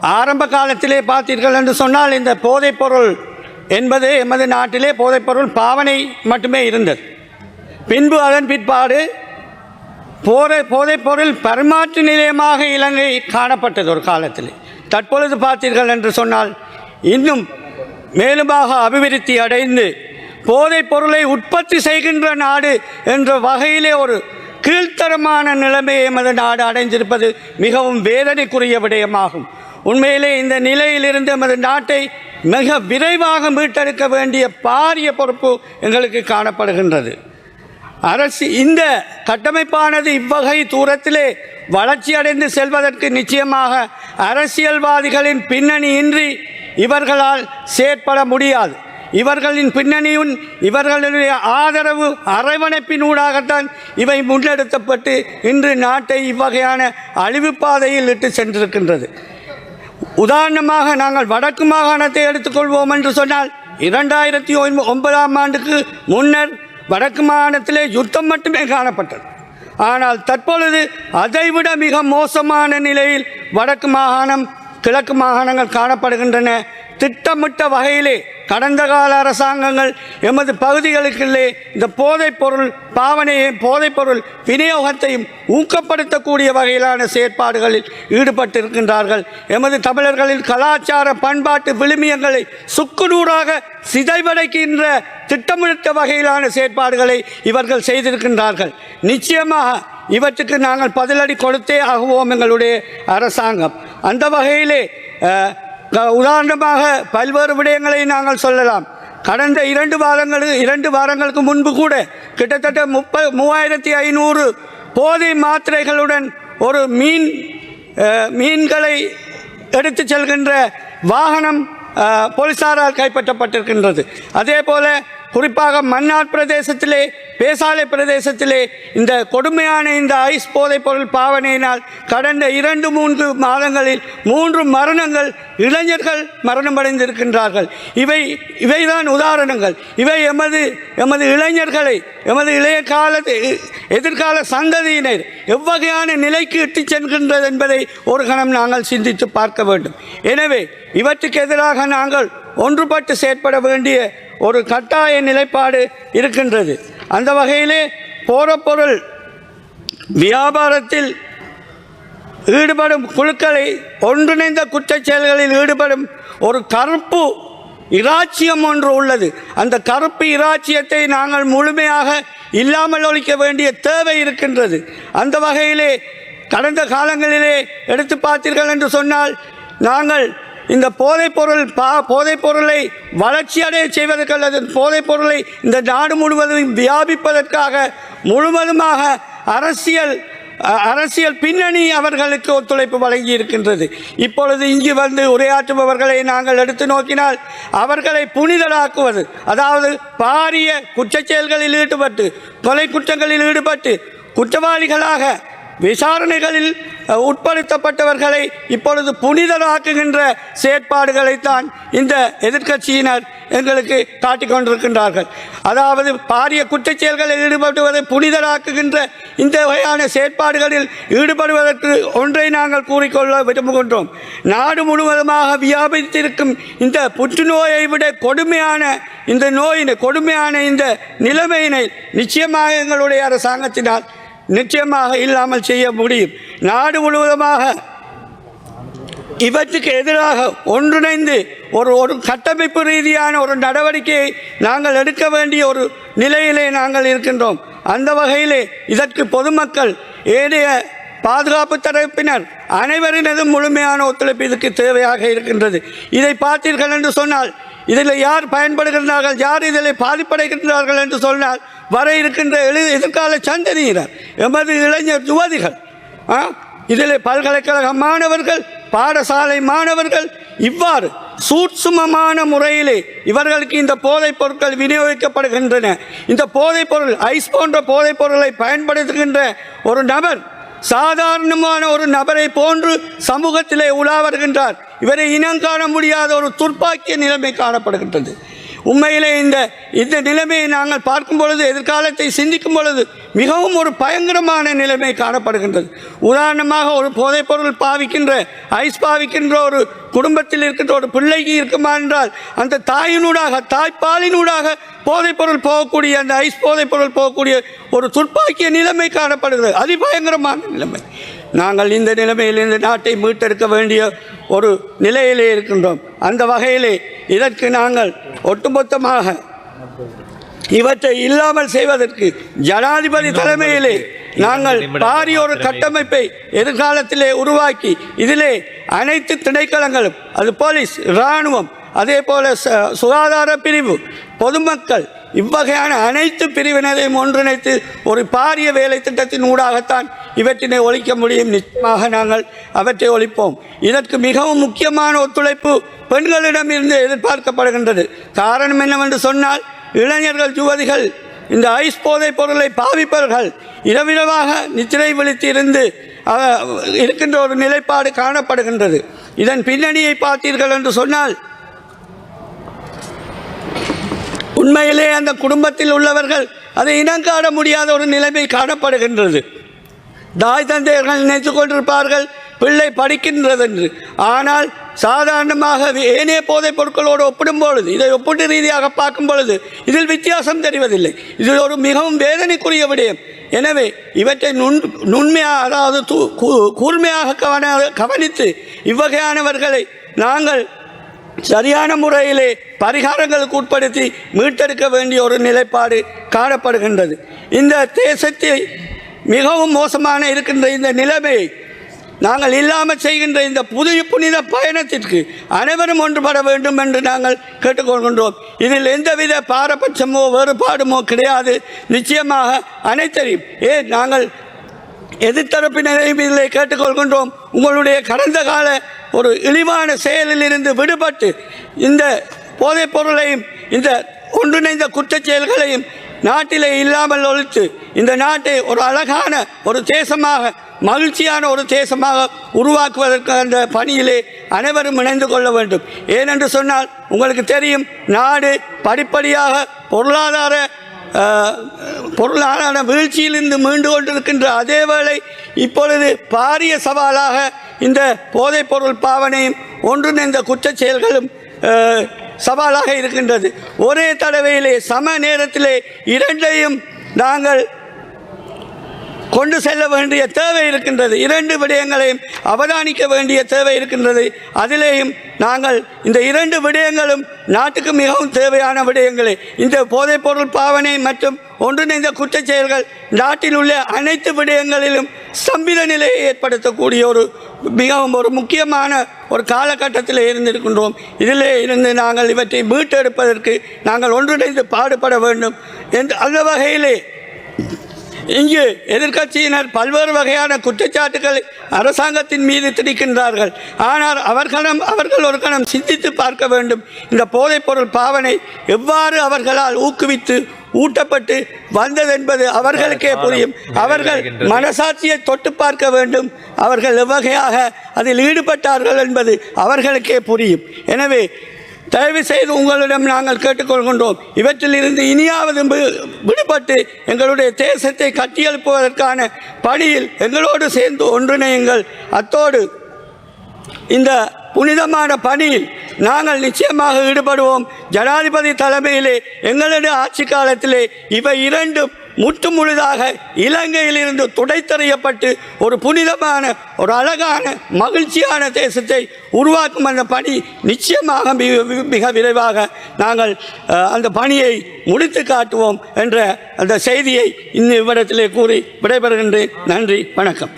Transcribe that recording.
ஆரம்ப காலத்திலே பார்த்தீர்கள் என்று சொன்னால் இந்த போதைப்பொருள் என்பது எமது நாட்டிலே போதைப்பொருள் பாவனை மட்டுமே இருந்தது. பின்பு அதன் பிற்பாடு போதை போதைப்பொருள் பரிமாற்று நிலையமாக இலங்கை காணப்பட்டது ஒரு காலத்தில். தற்பொழுது பார்த்தீர்கள் என்று சொன்னால் இன்னும் மேலுமாக அபிவிருத்தி அடைந்து போதைப் பொருளை உற்பத்தி செய்கின்ற நாடு என்ற வகையிலே ஒரு கீழ்த்தரமான நிலைமையை எமது நாடு அடைந்திருப்பது மிகவும் வேதனைக்குரிய விடயமாகும். உண்மையிலே இந்த நிலையிலிருந்து எமது நாட்டை மிக விரைவாக மீட்டெடுக்க வேண்டிய பாரிய பொறுப்பு எங்களுக்கு காணப்படுகின்றது. அரசு இந்த கட்டமைப்பானது இவ்வகை தூரத்திலே வளர்ச்சியடைந்து செல்வதற்கு நிச்சயமாக அரசியல்வாதிகளின் பின்னணியின்றி இவர்களால் செயற்பட முடியாது. இவர்களின் பின்னணியும் இவர்களுடைய ஆதரவு அரவணைப்பின் ஊடாகத்தான் இவை முன்னெடுக்கப்பட்டு இன்று நாட்டை இவ்வகையான அழிவுப் பாதையில் இட்டு சென்றிருக்கின்றது. உதாரணமாக நாங்கள் வடக்கு மாகாணத்தை எடுத்துக்கொள்வோம் என்று சொன்னால் இரண்டாயிரத்தி ஒன்பதாம் ஆண்டுக்கு முன்னர் வடக்கு மாகாணத்திலே யுத்தம் மட்டுமே காணப்பட்டது. ஆனால் தற்பொழுது அதைவிட மிக மோசமான நிலையில் வடக்கு மாகாணம் கிழக்கு மாகாணங்கள் காணப்படுகின்றன. திட்டமிட்ட வகையிலே கடந்த கால அரசாங்கங்கள் எமது பகுதிகளுக்குள்ளே இந்த போதைப் பொருள் பாவனையை போதைப் பொருள் விநியோகத்தையும் ஊக்கப்படுத்தக்கூடிய வகையிலான செயற்பாடுகளில் ஈடுபட்டிருக்கின்றார்கள். எமது தமிழர்களின் கலாச்சார பண்பாட்டு விழுமியங்களை சுக்குநூறாக சிதைவடைக்கின்ற திட்டமிட்ட வகையிலான செயற்பாடுகளை இவர்கள் செய்திருக்கின்றார்கள். நிச்சயமாக இவற்றுக்கு நாங்கள் பதிலடி கொடுத்தே ஆகுவோம் எங்களுடைய அரசாங்கம். அந்த வகையிலே உதாரணமாக பல்வேறு விடயங்களை நாங்கள் சொல்லலாம். கடந்த இரண்டு வாரங்களுக்கு இரண்டு வாரங்களுக்கு முன்பு கூட கிட்டத்தட்ட முப்ப மூவாயிரத்தி ஐநூறு போதை மாத்திரைகளுடன் ஒரு மீன் மீன்களை எடுத்து செல்கின்ற வாகனம் போலீஸாரால் போலீசாரால் கைப்பற்றப்பட்டிருக்கின்றது. அதே போல குறிப்பாக மன்னார் பிரதேசத்திலே பேசாலை பிரதேசத்திலே இந்த கொடுமையான இந்த ஐஸ் போதைப் பொருள் பாவனையினால் கடந்த இரண்டு மூன்று மாதங்களில் மூன்று மரணங்கள் இளைஞர்கள் மரணமடைந்திருக்கின்றார்கள். இவை இவைதான் உதாரணங்கள். இவை எமது எமது இளைஞர்களை எமது இளைய கால எதிர்கால சந்ததியினர் எவ்வகையான நிலைக்கு இட்டுச் செல்கின்றது என்பதை ஒரு கணம் நாங்கள் சிந்தித்து பார்க்க வேண்டும். எனவே இவற்றுக்கு எதிராக நாங்கள் ஒன்றுபட்டு செயற்பட வேண்டிய ஒரு கட்டாய நிலைப்பாடு இருக்கின்றது. அந்த வகையிலே போரப்பொருள் வியாபாரத்தில் ஈடுபடும் குழுக்களை ஒன்றிணைந்த குற்றச் செயல்களில் ஈடுபடும் ஒரு கருப்பு இராச்சியம் ஒன்று உள்ளது. அந்த கருப்பு இராச்சியத்தை நாங்கள் முழுமையாக இல்லாமல் ஒழிக்க வேண்டிய தேவை இருக்கின்றது. அந்த வகையிலே கடந்த காலங்களிலே எடுத்து பார்த்தீர்கள் என்று சொன்னால் நாங்கள் இந்த போதைப்பொருள் பா போதைப்பொருளை வளர்ச்சி அடைய செய்வதற்கு அல்லது போதைப்பொருளை இந்த நாடு முழுவதும் வியாபிப்பதற்காக முழுவதுமாக அரசியல் அரசியல் பின்னணி அவர்களுக்கு ஒத்துழைப்பு வழங்கி இருக்கின்றது இப்பொழுது இங்கு வந்து உரையாற்றுபவர்களை நாங்கள் எடுத்து நோக்கினால் அவர்களை புனிதராக்குவது அதாவது பாரிய குற்றச்செயல்களில் ஈடுபட்டு கொலை குற்றங்களில் ஈடுபட்டு குற்றவாளிகளாக விசாரணைகளில் உட்படுத்தப்பட்டவர்களை இப்பொழுது புனிதராக்குகின்ற செயற்பாடுகளைத்தான் இந்த எதிர்க்கட்சியினர் எங்களுக்கு காட்டிக் கொண்டிருக்கின்றார்கள். அதாவது பாரிய குற்றச் செயல்களில் ஈடுபடுவதை புனிதராக்குகின்ற இந்த வகையான செயற்பாடுகளில் ஈடுபடுவதற்கு ஒன்றை நாங்கள் கூறிக்கொள்ள விரும்புகின்றோம். நாடு முழுவதுமாக வியாபித்திருக்கும் இந்த புற்றுநோயை விட கொடுமையான இந்த நோயினை கொடுமையான இந்த நிலைமையினை நிச்சயமாக எங்களுடைய அரசாங்கத்தினால் நிச்சயமாக இல்லாமல் செய்ய முடியும். நாடு முழுவதுமாக இவற்றுக்கு எதிராக ஒன்றிணைந்து ஒரு ஒரு கட்டமைப்பு ரீதியான ஒரு நடவடிக்கையை நாங்கள் எடுக்க வேண்டிய ஒரு நிலையிலே நாங்கள் இருக்கின்றோம். அந்த வகையிலே இதற்கு பொதுமக்கள் ஏனைய பாதுகாப்பு தரப்பினர் அனைவரினதும் முழுமையான ஒத்துழைப்பு இதுக்கு தேவையாக இருக்கின்றது. இதை பார்த்தீர்கள் என்று சொன்னால் இதில் யார் பயன்படுகின்றார்கள் யார் இதில் பாதிப்படைகின்றார்கள் என்று சொன்னால் வர இருக்கின்ற எழு எதிர்கால சந்ததியினர் எமது இளைஞர் யுவதிகள் ஆ? இதில் பல்கலைக்கழக மாணவர்கள் பாடசாலை மாணவர்கள் இவ்வாறு சூட்சுமமான முறையிலே இவர்களுக்கு இந்த போதைப் பொருட்கள் விநியோகிக்கப்படுகின்றன. இந்த போதைப் பொருள் ஐஸ் போன்ற போதைப் பொருளை பயன்படுத்துகின்ற ஒரு நபர் சாதாரணமான ஒரு நபரை போன்று சமூகத்திலே உலா வருகின்றார். இவரை இனம் காண முடியாத ஒரு துர்ப்பாக்கிய நிலைமை காணப்படுகின்றது. உண்மையிலே இந்த இந்த நிலைமையை நாங்கள் பார்க்கும் பொழுது எதிர்காலத்தை சிந்திக்கும் பொழுது மிகவும் ஒரு பயங்கரமான நிலைமை காணப்படுகின்றது. உதாரணமாக ஒரு போதைப்பொருள் பாவிக்கின்ற ஐஸ் பாவிக்கின்ற ஒரு குடும்பத்தில் இருக்கின்ற ஒரு பிள்ளைக்கு இருக்குமா என்றால் அந்த தாயினூடாக தாய்ப்பாலினூடாக போதைப்பொருள் போகக்கூடிய அந்த ஐஸ் போதைப்பொருள் போகக்கூடிய ஒரு துர்ப்பாக்கிய நிலைமை காணப்படுகிறது. அதிபயங்கரமான நிலைமை. நாங்கள் இந்த நிலைமையில் இந்த நாட்டை மீட்டெடுக்க வேண்டிய ஒரு நிலையிலே இருக்கின்றோம். அந்த வகையிலே இதற்கு நாங்கள் ஒட்டுமொத்தமாக இவற்றை இல்லாமல் செய்வதற்கு ஜனாதிபதி தலைமையிலே நாங்கள் பாரிய ஒரு கட்டமைப்பை எதிர்காலத்திலே உருவாக்கி இதிலே அனைத்து திணைக்களங்களும் அது போலீஸ் இராணுவம் அதே போல சுகாதார பிரிவு பொதுமக்கள் இவ்வகையான அனைத்து பிரிவினரையும் ஒன்றிணைத்து ஒரு பாரிய வேலை திட்டத்தின் ஊடாகத்தான் இவற்றினை ஒழிக்க முடியும். நிச்சயமாக நாங்கள் அவற்றை ஒழிப்போம். இதற்கு மிகவும் முக்கியமான ஒத்துழைப்பு பெண்களிடம் இருந்து எதிர்பார்க்கப்படுகின்றது. காரணம் என்னவென்று சொன்னால் இளைஞர்கள் யுவதிகள் இந்த ஐஸ் போதைப் பொருளை பாவிப்பவர்கள் இரவிரவாக நித்திரை விழித்து இருந்து இருக்கின்ற ஒரு நிலைப்பாடு காணப்படுகின்றது. இதன் பின்னணியை பார்த்தீர்கள் என்று சொன்னால் உண்மையிலே அந்த குடும்பத்தில் உள்ளவர்கள் அதை இனங்காண முடியாத ஒரு நிலைமை காணப்படுகின்றது. தாய் தந்தையர்கள் நினைத்து கொண்டிருப்பார்கள் பிள்ளை படிக்கின்றது என்று ஆனால் சாதாரணமாக ஏனைய போதைப் பொருட்களோடு ஒப்பிடும் பொழுது இதை ஒப்பீட்டு ரீதியாக பார்க்கும் பொழுது இதில் வித்தியாசம் தெரிவதில்லை. இது ஒரு மிகவும் வேதனைக்குரிய விடயம். எனவே இவற்றை நுண் நுண்மையாக அதாவது கூ- கூர்மையாக கவன கவனித்து இவ்வகையானவர்களை நாங்கள் சரியான முறையிலே பரிகாரங்களுக்கு உட்படுத்தி மீட்டெடுக்க வேண்டிய ஒரு நிலைப்பாடு காணப்படுகின்றது. இந்த தேசத்தை மிகவும் மோசமான இருக்கின்ற இந்த நிலைமையை நாங்கள் இல்லாமல் செய்கின்ற இந்த புதிய புனித பயணத்திற்கு அனைவரும் ஒன்றுபட வேண்டும் என்று நாங்கள் கேட்டுக்கொள்கின்றோம். இதில் எந்தவித பாரபட்சமோ வேறுபாடுமோ கிடையாது. நிச்சயமாக அனைத்தையும் ஏன் நாங்கள் எதிர்த்தரப்பினரையும் இதில் கேட்டுக்கொள்கின்றோம். உங்களுடைய கடந்த கால ஒரு இழிவான செயலில் இருந்து விடுபட்டு இந்த போதைப் பொருளையும் இந்த ஒன்றிணைந்த குற்றச் செயல்களையும் நாட்டிலே இல்லாமல் ஒழித்து இந்த நாட்டை ஒரு அழகான ஒரு தேசமாக மகிழ்ச்சியான ஒரு தேசமாக உருவாக்குவதற்கு அந்த பணியிலே அனைவரும் இணைந்து கொள்ள வேண்டும். ஏனென்று சொன்னால் உங்களுக்கு தெரியும் நாடு படிப்படியாக பொருளாதார பொருளாதார வீழ்ச்சியிலிருந்து மீண்டு கொண்டிருக்கின்ற அதே வேளை இப்பொழுது பாரிய சவாலாக இந்த போதைப் பொருள் பாவனையும் ஒன்றிணைந்த குற்ற செயல்களும் சவாலாக இருக்கின்றது. ஒரே தடவையிலே சம நேரத்திலே இரண்டையும் நாங்கள் கொண்டு செல்ல வேண்டிய தேவை இருக்கின்றது. இரண்டு விடயங்களையும் அவதானிக்க வேண்டிய தேவை இருக்கின்றது. அதிலேயும் நாங்கள் இந்த இரண்டு விடயங்களும் நாட்டுக்கு மிகவும் தேவையான விடயங்களே. இந்த போதைப்பொருள் பாவனை மற்றும் ஒன்றிணைந்த குற்றச் செயல்கள் நாட்டில் உள்ள அனைத்து விடயங்களிலும் ஸ்தம்பித நிலையை ஏற்படுத்தக்கூடிய ஒரு மிகவும் ஒரு முக்கியமான ஒரு காலகட்டத்தில் இருந்திருக்கின்றோம். இதிலே இருந்து நாங்கள் இவற்றை மீட்டெடுப்பதற்கு நாங்கள் ஒன்றிணைந்து பாடுபட வேண்டும். என்று அந்த வகையிலே இங்கு எதிர்க்கட்சியினர் பல்வேறு வகையான குற்றச்சாட்டுகளை அரசாங்கத்தின் மீது திணிக்கின்றார்கள். ஆனால் அவர்களும் அவர்கள் ஒரு கணம் சிந்தித்து பார்க்க வேண்டும். இந்த போதைப்பொருள் பாவனை எவ்வாறு அவர்களால் ஊக்குவித்து ஊட்டப்பட்டு வந்ததென்பது அவர்களுக்கே புரியும். அவர்கள் மனசாட்சியை தொட்டு பார்க்க வேண்டும். அவர்கள் எவ்வகையாக அதில் ஈடுபட்டார்கள் என்பது அவர்களுக்கே புரியும். எனவே தயவு செய்து உங்களிடம் நாங்கள் கேட்டுக்கொள்கின்றோம். இவற்றில் இருந்து இனியாவது விடுபட்டு எங்களுடைய தேசத்தை கட்டியெழுப்புவதற்கான பணியில் எங்களோடு சேர்ந்து ஒன்றிணையுங்கள். அத்தோடு இந்த புனிதமான பணியில் நாங்கள் நிச்சயமாக ஈடுபடுவோம். ஜனாதிபதி தலைமையிலே எங்களுடைய ஆட்சி காலத்திலே இவை இரண்டும் முற்று முழுதாக இலங்கையிலிருந்து துடைத்தறியப்பட்டு ஒரு புனிதமான ஒரு அழகான மகிழ்ச்சியான தேசத்தை உருவாக்கும் அந்த பணி நிச்சயமாக மிக மிக விரைவாக நாங்கள் அந்த பணியை முடித்து காட்டுவோம் என்ற அந்த செய்தியை இந்த விவரத்திலே கூறி விடைபெறுகின்றேன். நன்றி வணக்கம்.